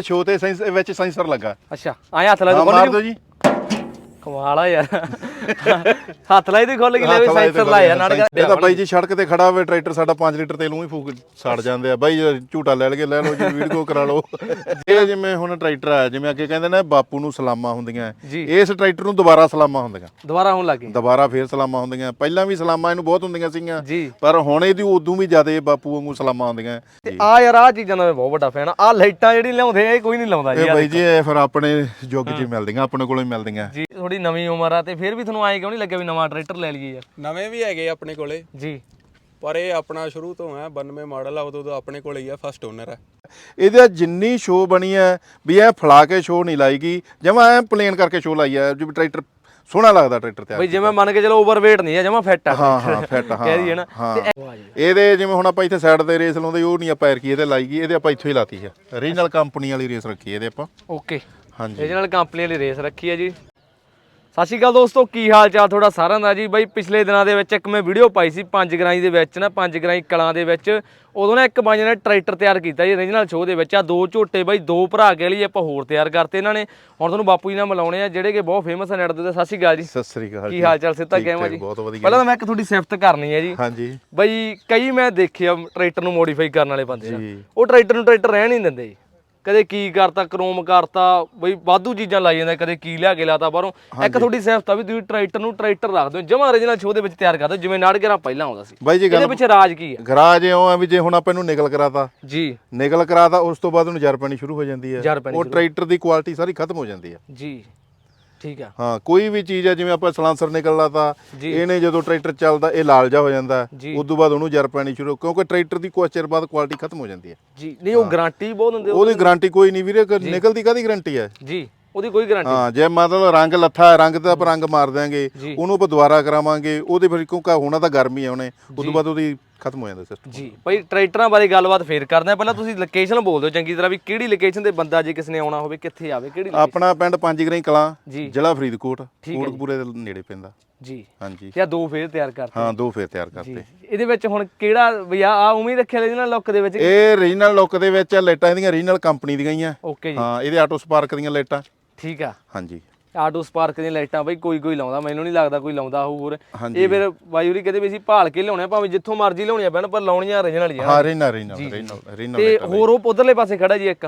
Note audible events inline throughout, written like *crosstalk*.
ਛੋਟੇ ਸੈਂਸ ਵਿੱਚ ਸੈਂਸਰ ਲੱਗਾ। ਅੱਛਾ ਆਏ ਹੱਥ ਲਾ ਹਾਂ ਮਾਰ ਦਿਓ ਜੀ। ਕਮਾਲ ਆ ਯਾਰ। ਹੱਥ ਲਾਈ ਤੇ ਖੁੱਲ ਗਈ ਲੈ ਵੀ ਸੈਂਸਰ ਲਾਇਆ ਨਾਲ ਇਹ ਤਾਂ ਬਾਈ ਜੀ ਸੜਕ ਤੇ ਖੜਾ ਹੋਵੇ ਟਰੈਕਟਰ ਸਾਡਾ 5 ਲੀਟਰ ਤੇਲ ਹੀ ਫੂਕ ਸੜ ਜਾਂਦੇ ਆ। ਬਾਈ ਝੂਟਾ ਲੈ ਲਗੇ ਲੈ ਲਓ ਜੀ ਵੀਡੀਓ ਕਰਾ ਲਓ। ਇਹ ਜਿਵੇਂ ਹੁਣ ਟਰੈਕਟਰ ਆ ਜਿਵੇਂ ਅੱਗੇ ਕਹਿੰਦੇ ਨੇ ਬਾਪੂ ਨੂੰ ਸਲਾਮਾਂ ਹੁੰਦੀਆਂ। ਇਸ ਟਰੈਕਟਰ ਨੂੰ ਦੁਬਾਰਾ ਸਲਾਮਾਂ ਹੁੰਦੀਆਂ। ਦੁਬਾਰਾ ਹੋਣ ਲੱਗੀ ਦੁਬਾਰਾ ਫੇਰ ਸਲਾਮਾਂ ਹੁੰਦੀਆਂ। ਪਹਿਲਾਂ ਵੀ ਸਲਾਮਾਂ ਇਹਨੂੰ ਬਹੁਤ ਹੁੰਦੀਆਂ ਸੀਗੀਆਂ ਪਰ ਹੁਣ ਇਹਦੀ ਉਦੋਂ ਵੀ ਜ਼ਿਆਦਾ ਬਾਪੂ ਵਾਂਗੂ ਸਲਾਮਾਂ ਹੁੰਦੀਆਂ। ਤੇ ਆ ਯਾਰ ਆ ਚੀਜ਼ਾਂ ਦਾ ਮੈਂ ਬਹੁਤ ਵੱਡਾ ਫੈਨ ਆ। ਆਹ ਲਾਈਟਾਂ ਜਿਹੜੀ ਲਿਆਉਂਦੇ ਆ ਇਹ ਕੋਈ ਨਹੀਂ ਲਾਉਂਦਾ ਜੀ ਇਹ ਬਾਈ ਜੀ ਇਹ ਫਿਰ ਆਪਣੇ ਯੁੱਗ 'ਚ ਮਿਲਦੀਆਂ ਆਪਣੇ ਕੋਲੋਂ ਹੀ ਮਿਲਦੀਆਂ। ਜੀ ਥੋੜੀ ਨਵੀਂ ਉਮਰ ਆ ਤੇ ਫਿਰ ਵੀ ਤੁਹਾਨੂੰ ਆਏ ਕਿਉਂ ਨਹੀਂ ਲੱਗਿਆ ਵੀ ਨਵਾਂ ਟਰੈਕਟਰ ਲੈ ਲਈਏ? ਯਾਰ ਨਵੇਂ ਵੀ ਹੈਗੇ ਆਪਣੇ ਕੋਲੇ। ਜੀ। ਪਰ ਇਹ ਆਪਣਾ ਸ਼ੁਰੂ ਤੋਂ ਹੈ 92 ਮਾਡਲ ਆ ਉਦੋਂ ਤੋਂ ਆਪਣੇ ਕੋਲੇ ਹੀ ਆ ਫਸਟ ਓਨਰ ਹੈ ਇਹਦਾ ਜਿੰਨੀ ਸ਼ੋ ਬਣੀ ਹੈ ਵੀ ਇਹ ਫਲਾ ਕੇ ਸ਼ੋ ਨਹੀਂ ਲਾਈਗੀ ਜਮਾ ਐ ਪਲੇਨ ਕਰਕੇ ਸ਼ੋ ਲਾਈ ਹੈ ਜਿਵੇਂ ਟਰੈਕਟਰ ਸੋਹਣਾ ਲੱਗਦਾ ਟਰੈਕਟਰ ਤੇ ਬਈ ਜਿਵੇਂ ਮੰਨ ਕੇ ਚਲੋ ਓਵਰਵੇਟ ਨਹੀਂ ਆ ਜਮਾ ਫਿੱਟ ਆ। ਹਾਂ ਹਾਂ ਫਿੱਟ ਹਾਂ ਕਹਿ ਦਈਏ ਨਾ। ਇਹਦੇ ਜਿਵੇਂ ਹੁਣ ਆਪਾਂ ਇੱਥੇ ਸਾਈਡ ਤੇ ਰੇਸ ਲਾਉਂਦੇ ਉਹ ਨਹੀਂ ਆਪਾਂ ਐਰਕੀ ਇਹਦੇ ਲਾਈਗੀ ਇਹਦੇ ਆਪਾਂ ਇੱਥੋਂ ਹੀ ਲਾਤੀ ਹੈ ਰੀਜਨਲ ਕੰਪਨੀ ਵਾਲੀ ਰੇਸ ਰੱਖੀ ਇਹਦੇ ਆਪਾਂ। ਓਕੇ ਹਾਂਜੀ। ਇਹਦੇ ਨਾਲ ਕੰਪਨੀ ਵਾਲੀ ਰੇਸ ਰੱਖੀ ਹੈ ਜੀ। ਸਤਿ ਸ਼੍ਰੀ ਅਕਾਲ ਦੋਸਤੋ ਕੀ ਹਾਲ ਚਾਲ ਤੁਹਾਡਾ ਸਾਰਿਆਂ ਦਾ ਜੀ? ਬਾਈ ਪਿਛਲੇ ਦਿਨਾਂ ਦੇ ਵਿੱਚ ਇੱਕ ਮੈਂ ਵੀਡੀਓ ਪਾਈ ਸੀ ਪੰਜ ਗਰਾਈ ਦੇ ਵਿੱਚ ਨਾ ਪੰਜ ਗਰਾਈ ਕਲਾਂ ਦੇ ਵਿੱਚ। ਉਦੋਂ ਨਾ ਇੱਕ ਬਾਈ ਨੇ ਟਰੈਕਟਰ ਤਿਆਰ ਕੀਤਾ ਜੀ ਓਰੀਜਨਲ ਸ਼ੋਅ ਦੇ ਵਿੱਚ। ਆ ਦੋ ਝੋਟੇ ਬਾਈ ਦੋ ਭਰਾ ਕੇ ਲਈ ਆਪਾਂ ਹੋਰ ਤਿਆਰ ਕਰਤੇ ਇਹਨਾਂ ਨੇ। ਹੁਣ ਤੁਹਾਨੂੰ ਬਾਪੂ ਜੀ ਨਾਲ ਮਿਲਾਉਣੇ ਆ ਜਿਹੜੇ ਕਿ ਬਹੁਤ ਫੇਮਸ ਨੇ ਨੈਟ ਦੇ ਉੱਤੇ। ਸਤਿ ਸ਼੍ਰੀ ਅਕਾਲ ਜੀ। ਸਤਿ ਸ੍ਰੀ ਅਕਾਲ ਕੀ। ਹਾਲ ਚਾਲ ਸਿੱਧਾ ਠਾਕ, ਜੀ? ਪਹਿਲਾਂ ਤਾਂ ਮੈਂ ਇੱਕ ਤੁਹਾਡੀ ਸਿਫਤ ਕਰਨੀ ਹੈ ਜੀ। ਹਾਂਜੀ। ਬਈ ਕਈ ਮੈਂ ਦੇਖਿਆ ਟਰੈਕਟਰ ਨੂੰ ਮੋਡੀਫਾਈ ਕਰਨ ਵਾਲੇ ਬੰਦੇ। ਉਹ ਟਰੈਕਟਰ ਨੂੰ ਟਰੈਕਟਰ ਰਹਿਣ ਨਹੀਂ ਦਿੰਦੇ ਜੀ। ਕਦੇ ਕੀ ਕਰਤਾ ਕ੍ਰੋਮ ਕਰਤਾ ਬਈ ਵਾਧੂ ਚੀਜ਼ਾਂ ਲਾਈ ਜਾਂਦੇ ਕਦੇ ਕੀ ਲਿਆ ਕੇ ਲਾਤਾ ਬਾਹਰੋਂ। ਇੱਕ ਤੁਹਾਡੀ ਸਿਫਤ ਆ ਵੀ ਤੁਸੀਂ ਟਰੈਕਟਰ ਨੂੰ ਟਰੈਕਟਰ ਰੱਖ ਦਿਓ ਜਮਾ origignal ਸ਼ੋਅ ਦੇ ਵਿੱਚ ਤਿਆਰ ਕਰ ਦਿਓ ਜਿਵੇਂ ਨਾੜਗਰਾ ਪਹਿਲਾਂ ਆਉਂਦਾ ਸੀ। ਬਾਈ ਜੀ ਇਹਦੇ ਪਿੱਛੇ ਰਾਜ ਕੀ ਹੈ ਗਰਾਜ ਇਉਂ ਆ ਵੀ ਜੇ ਹੁਣ ਆਪਾਂ ਇਹਨੂੰ ਨਿਕਲ ਕਰਾਤਾ। ਜੀ। ਨਿਕਲ ਕਰਾਤਾ ਉਸ ਤੋਂ ਬਾਅਦ ਉਹਨੂੰ ਜਰ ਪੈਣੀ ਸ਼ੁਰੂ ਹੋ ਜਾਂਦੀ ਹੈ। ਉਹ ਟਰੈਕਟਰ ਦੀ ਕੁਆਲਿਟੀ ਸਾਰੀ ਖਤਮ ਹੋ ਜਾਂਦੀ ਹੈ। ਜੀ। ਠੀਕ ਆ। ਹਾਂ ਕੋਈ ਵੀ ਚੀਜ਼ ਹੈ ਜਿਵੇਂ ਆਪਾਂ ਸਲਾਂਸਰ ਨਿਕਲ ਲਾਤਾ ਜੀ। ਇਹਨੇ ਜਦੋਂ ਟਰੈਕਟਰ ਚੱਲਦਾ ਇਹ ਲਾਲ ਜਾ ਹੋ ਜਾਂਦਾ। ਉਸ ਤੋਂ ਬਾਅਦ ਉਹਨੂੰ ਜਰ ਪੈਣੀ ਸ਼ੁਰੂ ਕਿਉਂਕਿ ਟਰੈਕਟਰ ਦੀ ਕੁਛ ਚਿਰ ਬਾਅਦ ਕੁਆਲਿਟੀ ਖਤਮ ਹੋ ਜਾਂਦੀ ਹੈ। ਜੀ ਨਹੀਂ ਉਹ ਗਾਰੰਟੀ ਬਹੁਤ ਉਹ ਉਹਦੀ ਗਾਰੰਟੀ ਕੋਈ ਨਹੀਂ ਵੀਰੇ ਨਿਕਲਦੀ ਕਾਦੀ ਗਾਰੰਟੀ ਹੈ? ਜੀ ਉਹਦੀ ਕੋਈ ਗਾਰੰਟੀ ਹਾਂ ਜੇ ਮਤਲਬ ਰੰਗ ਲੱਥਾ ਹੈ ਰੰਗ ਤਾਂ ਆਪਾਂ ਰੰਗ ਮਾਰ ਦਿਆਂਗੇ। ਉਹਨੂੰ ਆਪਾਂ ਦੁਬਾਰਾ ਕਰਾਵਾਂਗੇ ਉਹਦੇ ਫਿਰ ਕਿਉਂਕਿ ਹੋਣਾ ਤਾਂ ਗਰਮੀ ਹੈ ਉਹਨੇ ਉਸ ਤੋਂ ਬਾਅਦ ਉਹਦੀ ਖਤਮ ਹੋ ਜਾਂਦਾ ਸਿਸਟਮ ਜੀ ਭਾਈ ਟਰੈਕਟਰਾਂ ਬਾਰੇ ਗੱਲਬਾਤ ਫੇਰ ਕਰਦੇ ਆ ਪਹਿਲਾਂ ਤੁਸੀਂ ਲੋਕੇਸ਼ਨ ਬੋਲ ਦਿਓ ਚੰਗੀ ਤਰ੍ਹਾਂ ਵੀ ਕਿਹੜੀ ਲੋਕੇਸ਼ਨ ਤੇ ਬੰਦਾ ਜੇ ਕਿਸ ਨੇ ਆਉਣਾ ਹੋਵੇ ਕਿੱਥੇ ਆਵੇ ਕਿਹੜੀ ਆਪਣਾ ਪਿੰਡ ਪੰਜਗਰਾਈ ਕਲਾਂ ਜੀ। ਜ਼ਿਲ੍ਹਾ ਫਰੀਦਕੋਟ ਜੀ। ਕੋਟਕਪੂਰੇ ਦੇ ਨੇੜੇ ਪੈਂਦਾ ਜੀ। ਹਾਂਜੀ। ਤੇ ਆ ਦੋ ਫੇਰ ਤਿਆਰ ਕਰਤੇ। ਹਾਂ ਦੋ ਫੇਰ ਤਿਆਰ ਜੀ। ਕਰਤੇ। ਇਹਦੇ ਵਿੱਚ ਹੁਣ ਕਿਹੜਾ ਵੀ ਆ ਆ ਉਵੇਂ ਰੱਖਿਆ ਲੈ ਜਿਹਨਾਂ ਲੁੱਕ ਦੇ ਵਿੱਚ ਇਹ ਰੀਜਨਲ ਲੁੱਕ ਦੇ ਵਿੱਚ ਲਾਈਟਾਂ ਇਹਦੀਆਂ ਰੀਜਨਲ ਕੰਪਨੀ ਦੀਆਂ ਹੀ ਆ। ਓਕੇ ਜੀ। ਹਾਂ ਇਹਦੇ ਆਟੋ ਸਪਾਰਕ ਦੀਆਂ ਲਾਈਟਾਂ। ਠੀਕ ਆ। ਹਾਂਜੀ। ਆਟੋ ਸਪਾਰਕ ਦੀਆਂ ਲਾਈਟਾਂ ਬਈ ਕੋਈ ਕੋਈ ਲਾਉਂਦਾ ਮੈਨੂੰ ਨਹੀਂ ਲੱਗਦਾ ਕੋਈ ਲਾਉਂਦਾ ਹੋਊ ਹੋਰ। ਇਹ ਫਿਰ ਵਾਯੂਰੀ ਕਹਿੰਦੇ ਵੀ ਅਸੀਂ ਭਾਲ ਕੇ ਲਿਆਉਣੇ ਭਾਵੇਂ ਜਿੱਥੋਂ ਮਰਜ਼ੀ ਲਿਆਉਣੀਆਂ ਪੈਣ ਪਰ ਲਾਉਣੀਆਂ origignal ਹੀ ਆ ਹਾਂ ਰੀਜਨਲ ਰੀਜਨਲ ਰੀਜਨਲ ਤੇ ਹੋਰ ਉਹ ਉਧਰਲੇ ਪਾਸੇ ਖੜਾ ਜੀ ਇੱਕ।